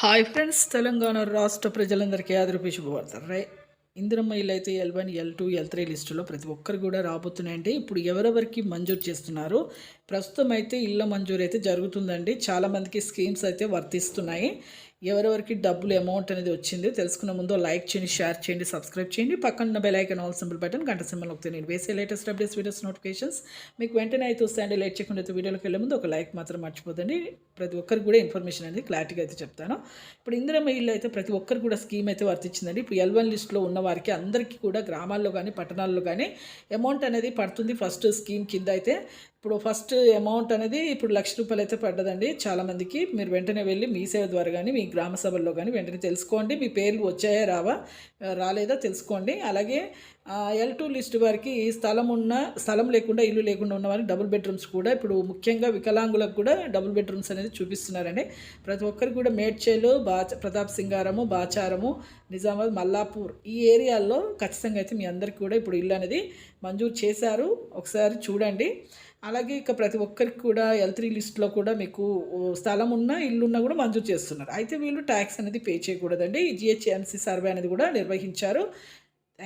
Hi friends Telangana రాష్ట్ర ప్రజలందరికీ ఆదరపు శుభవార్త రై ఇందిరమ్మ ఇల్లు అయితే L one L two L three లిస్టులో ప్రతి ఒక్కరు కూడా రాబోతున్నాయండి ఇప్పుడు ఎవరెవరికి మంజూరు చేస్తున్నారు? ప్రస్తుతం అయితే ఇళ్ళ మంజూరు అయితే జరుగుతుందండి చాలామందికి స్కీమ్స్ అయితే వర్తిస్తున్నాయి. ఎవరెవరికి డబ్బులు అమౌంట్ అనేది వచ్చింది తెలుసుకున్న ముందు లైక్ చేయండి షేర్ చేయండి సబ్స్క్రైబ్ చేయండి. పక్కన bell icon all simple button గంట సింబల్ ఒకటి నేను వేసే లేటెస్ట్ అప్డేట్స్ వీడియోస్ నోటిఫికేషన్స్ మీకు వెంటనే అయితే వస్తాయండి లేట్ చేయకుండా అయితే వీడియోలోకి వెళ్ళే ముందు ఒక లైక్ మాత్రం మర్చిపోదండి. ప్రతి ఒక్కరికి కూడా ఇన్ఫర్మేషన్ అనేది క్లారిటీగా అయితే చెప్తాను. ఇప్పుడు ఇందిరమ్మ ఇల్లు అయితే ప్రతి ఒక్కరికి కూడా స్కీమ్ అయితే వర్తించిందండి. ఇప్పుడు ఎల్ వన్ లిస్ట్లో ఉన్న వారికి అందరికీ కూడా గ్రామాల్లో కానీ పట్టణాల్లో కానీ అమౌంట్ అనేది పడుతుంది. ఫస్ట్ స్కీమ్ కింద అయితే ఇప్పుడు ఫస్ట్ అమౌంట్ అనేది ఇప్పుడు లక్ష రూపాయలు అయితే పడ్డదండి. చాలామందికి మీరు వెంటనే వెళ్ళి మీ సేవ ద్వారా కానీ మీ గ్రామ సభల్లో కానీ వెంటనే తెలుసుకోండి. మీ పేర్లు వచ్చాయా రావా రాలేదా తెలుసుకోండి. అలాగే ఎల్ టూ లిస్ట్ వారికి స్థలం ఉన్న స్థలం లేకుండా ఇల్లు లేకుండా ఉన్న వారికి డబుల్ బెడ్రూమ్స్ కూడా ఇప్పుడు ముఖ్యంగా వికలాంగులకు కూడా డబుల్ బెడ్రూమ్స్ అనేది చూపిస్తున్నారండి. ప్రతి ఒక్కరికి కూడా మేడ్చేలు బాచ ప్రతాప్ సింగారము బాచారము నిజామాబాద్ మల్లాపూర్ ఈ ఏరియాల్లో ఖచ్చితంగా అయితే మీ అందరికీ కూడా ఇప్పుడు ఇల్లు అనేది మంజూరు చేశారు. ఒకసారి చూడండి. అలాగే ఇక ప్రతి ఒక్కరికి కూడా ఎల్ త్రీ లిస్ట్లో కూడా మీకు స్థలం ఉన్నా ఇల్లు ఉన్నా కూడా మంజూరు చేస్తున్నారు. అయితే వీళ్ళు ట్యాక్స్ అనేది పే చేయకూడదండి. జిహెచ్ఎంసీ సర్వే అనేది కూడా నిర్వహించారు.